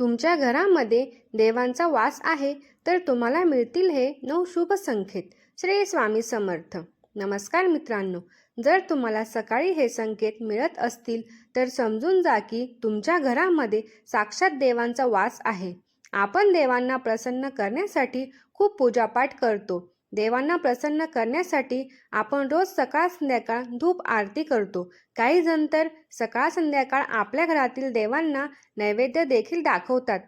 तुमच्या घरामध्ये देवांचा वास आहे तर तुम्हाला मिळतील हे नऊ शुभ संकेत. श्री स्वामी समर्थ. नमस्कार मित्रांनो. जर तुम्हाला सकाळी हे संकेत मिळत असतील तर समजून जा की तुमच्या घरामध्ये साक्षात देवांचा वास आहे. आपण देवांना प्रसन्न करण्यासाठी खूप पूजापाठ करतो. देवांना प्रसन्न करण्यासाठी आपण रोज सकाळ संध्याकाळ धूप आरती करतो. काही जण तर सकाळ संध्याकाळ आपल्या घरातील देवांना नैवेद्य देखील दाखवतात.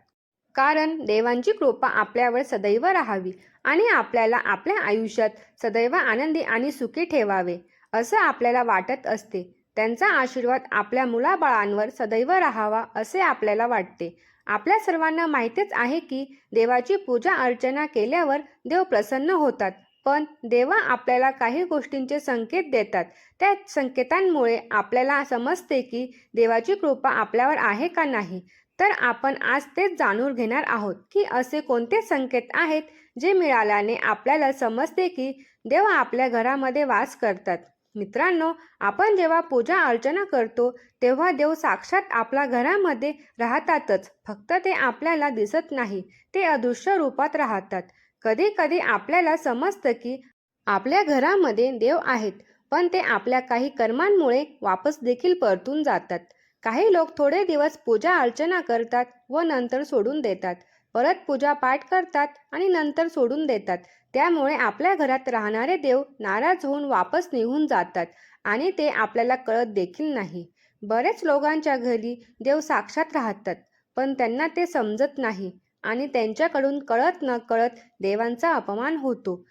कारण देवांची कृपा आपल्यावर सदैव राहावी आणि आपल्याला आपल्या आयुष्यात सदैव आनंदी आणि सुखी ठेवावे असं आपल्याला वाटत असते. त्यांचा आशीर्वाद आपल्या मुलाबाळांवर सदैव राहावा असे आपल्याला वाटते. आपल्या सर्वांना माहितीच आहे की देवाची पूजा अर्चना केल्यावर देव प्रसन्न होतात. पण देवा आपल्याला काही गोष्टींचे संकेत देतात. त्या संकेतांमुळे आपल्याला समजते की देवाची कृपा आपल्यावर आहे का नाही. तर आपण आज तेच जाणून घेणार आहोत की असे कोणते संकेत आहेत जे मिळाल्याने आपल्याला समजते की देव आपल्या घरामध्ये वास करतात. मित्रांनो आपण जेव्हा पूजा अर्चना करतो तेव्हा देव साक्षात आपल्या घरामध्ये राहतातच. फक्त ते आपल्याला दिसत नाही ते अदृश्य रूपात राहतात. कधी कधी आपल्याला समजतं की आपल्या घरामध्ये देव आहेत पण ते आपल्या काही कर्मांमुळे वापस देखील परतून जातात. काही लोक थोडे दिवस पूजा अर्चना करतात व नंतर सोडून देतात. परत पूजा पाठ करतात आणि नंतर सोडून देतात. त्यामुळे आपल्या घरात राहणारे देव नाराज होऊन वापस निघून जातात आणि ते आपल्याला कळत देखील नाही. बरेच लोकांच्या घरी देव साक्षात राहतात पण त्यांना ते समजत नाही आणि त्यांच्याकडून कळत न कळत देवांचा अपमान होतो.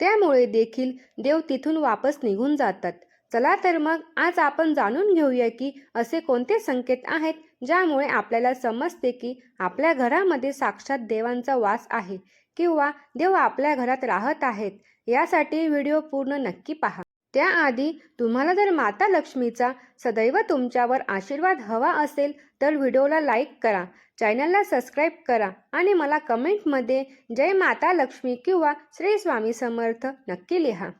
त्यामुळे देखील देव तिथून वापस निघून जातात. चला तर मग आज आपण जाणून घेऊया की असे कोणते संकेत आहेत ज्यामुळे आपल्याला समजते की आपल्या घरामध्ये साक्षात देवांचा वास आहे किंवा देव आपल्या घरात राहत आहेत. यासाठी व्हिडिओ पूर्ण नक्की पहा. त्याआधी तुम्हाला जर माता लक्ष्मीचा सदैव तुमच्यावर आशीर्वाद हवा असेल तर व्हिडिओला लाईक करा चॅनलला सबस्क्राईब करा आणि मला कमेंटमध्ये जय माता लक्ष्मी किंवा श्री स्वामी समर्थ नक्की लिहा.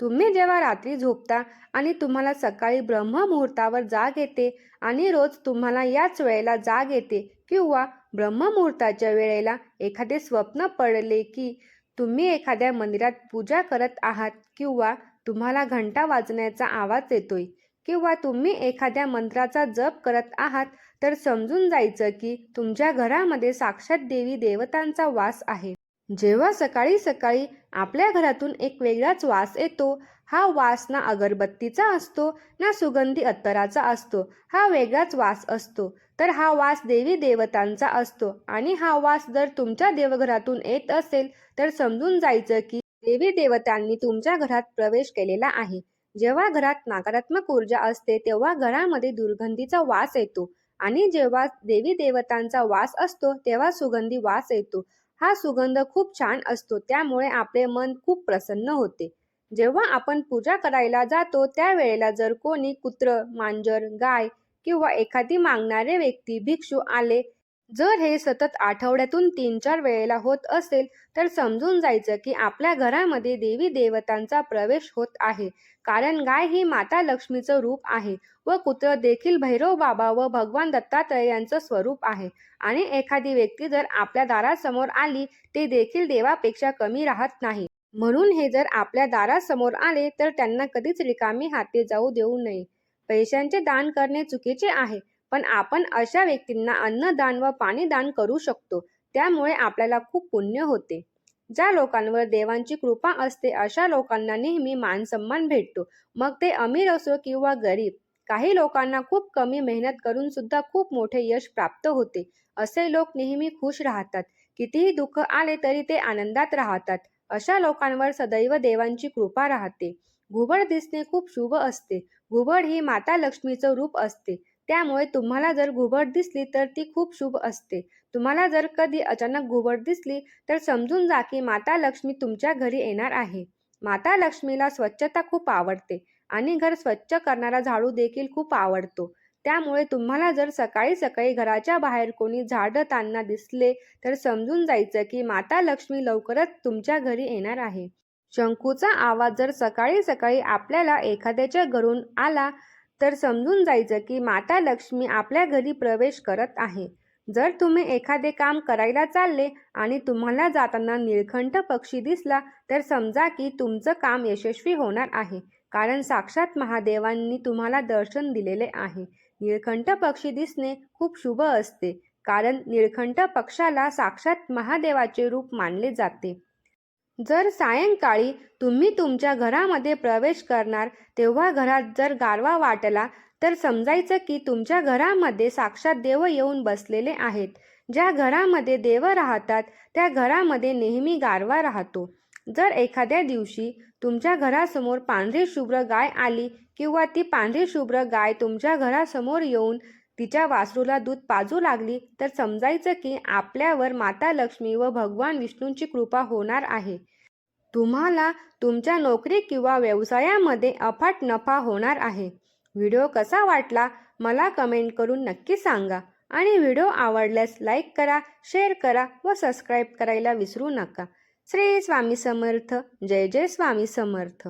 तुम्ही जेव्हा रात्री झोपता आणि तुम्हाला सकाळी ब्रह्ममुहूर्तावर जाग येते आणि रोज तुम्हाला याच वेळेला जाग येते किंवा ब्रह्ममुहूर्ताच्या वेळेला एखादे स्वप्न पडले की तुम्ही एखाद्या मंदिरात पूजा करत आहात किंवा तुम्हाला घंटा वाजण्याचा आवाज येतोय किंवा तुम्ही एखाद्या मंत्राचा जप करत आहात तर समजून जायचं की तुमच्या घरामध्ये साक्षात देवी देवतांचा वास आहे. जेव्हा सकाळी सकाळी आपल्या घरातून एक वेगळाच वास येतो हा वास ना अगरबत्तीचा असतो ना सुगंधी अत्तराचा असतो हा वेगळाच वास असतो. तर हा वास देवी देवतांचा असतो आणि हा वास जर तुमच्या देवघरातून येत असेल तर समजून जायचं की देवी देवतांनी तुमच्या घरात प्रवेश केलेला आहे. जेव्हा घरात नकारात्मक ऊर्जा असते तेव्हा घरामध्ये दुर्गंधीचा वास येतो आणि जेव्हा देवी देवतांचा वास असतो तेव्हा सुगंधी वास येतो. हा सुगंध खूप छान असतो. त्यामुळे आपले मन खूप प्रसन्न होते. जेव्हा आपण पूजा करायला जातो त्यावेळेला जर कोणी कुत्र मांजर गाय किंवा एखादी मागणारे व्यक्ती भिक्षू आले जर हे सतत आठवड्यातून तीन चार वेळेला होत असेल तर समजून जायचं की आपल्या घरामध्ये देवी देवतांचा प्रवेश होत आहे. कारण गाय ही माता लक्ष्मीचं रूप आहे व कुत्र देखील भैरव बाबा व भगवान दत्तात्रय यांचं स्वरूप आहे. आणि एखादी व्यक्ती जर आपल्या दारासमोर आली ते देखील देवापेक्षा कमी राहत नाही. म्हणून हे जर आपल्या दारासमोर आले तर त्यांना कधीच रिकामी हाती जाऊ देऊ नये. पैशांचे दान करणे चुकीचे आहे. पण आपण अशा व्यक्तींना अन्नदान व पाणीदान करू शकतो त्यामुळे आपल्याला खूप पुण्य होते. ज्या लोकांवर देवांची कृपा असते अशा लोकांना नेहमी मानसन्मान भेटतो. मग ते अमीर असो किंवा गरीब काही लोकांना खूप कमी मेहनत करून सुद्धा खूप मोठे यश प्राप्त होते. असे लोक नेहमी खुश राहतात. कितीही दुःख आले तरी ते आनंदात राहतात. अशा लोकांवर सदैव देवांची कृपा राहते. घुबड दिसणे खूप शुभ असते. घुबड ही माता लक्ष्मीचं रूप असते. त्यामुळे तुम्हाला जर घुबड दिसली तर ती खूप शुभ असते. तुम्हाला जर कधी अचानक घुबड दिसली तर समजून जा की माता लक्ष्मी तुमच्या घरी येणार आहे. माता लक्ष्मीला स्वच्छता खूप आवडते आणि घर स्वच्छ करणारा झाडू देखील खूप आवडतो. त्यामुळे तुम्हाला जर सकाळी सकाळी घराच्या बाहेर कोणी झाडताना दिसले तर समजून जायचं की माता लक्ष्मी लवकरच तुमच्या घरी येणार आहे. शंकूचा आवाज जर सकाळी सकाळी आपल्याला एखाद्याच्या घरून आला तर समजून जायचं की माता लक्ष्मी आपल्या घरी प्रवेश करत आहे. जर तुम्ही एखादे काम करायला चालले आणि तुम्हाला जाताना निळखंठ पक्षी दिसला तर समजा की तुमचं काम यशस्वी होणार आहे कारण साक्षात महादेवांनी तुम्हाला दर्शन दिलेले आहे. निळखंठ पक्षी दिसणे खूप शुभ असते कारण निळखंठ पक्षाला साक्षात महादेवाचे रूप मानले जाते. जर सायंकाळी तुम्ही तुमच्या घरामध्ये प्रवेश करणार तेव्हा घरात जर गारवा वाटला तर समजायचं की तुमच्या घरामध्ये साक्षात देव येऊन बसलेले आहेत. ज्या घरामध्ये देव राहतात त्या घरामध्ये नेहमी गारवा राहतो. जर एखाद्या दिवशी तुमच्या घरासमोर पांढरी शुभ्र गाय आली किंवा ती पांढरी शुभ्र गाय तुमच्या घरासमोर येऊन तिच्या वासरूला दूध पाजू लागली तर समजायचं की आपल्यावर माता लक्ष्मी व भगवान विष्णूंची कृपा होणार आहे. तुम्हाला तुमच्या नोकरी किंवा व्यवसायामध्ये अफाट नफा होणार आहे. व्हिडिओ कसा वाटला मला कमेंट करून नक्की सांगा आणि व्हिडिओ आवडल्यास लाईक करा शेअर करा व सबस्क्राईब करायला विसरू नका. श्री स्वामी समर्थ. जय जय स्वामी समर्थ.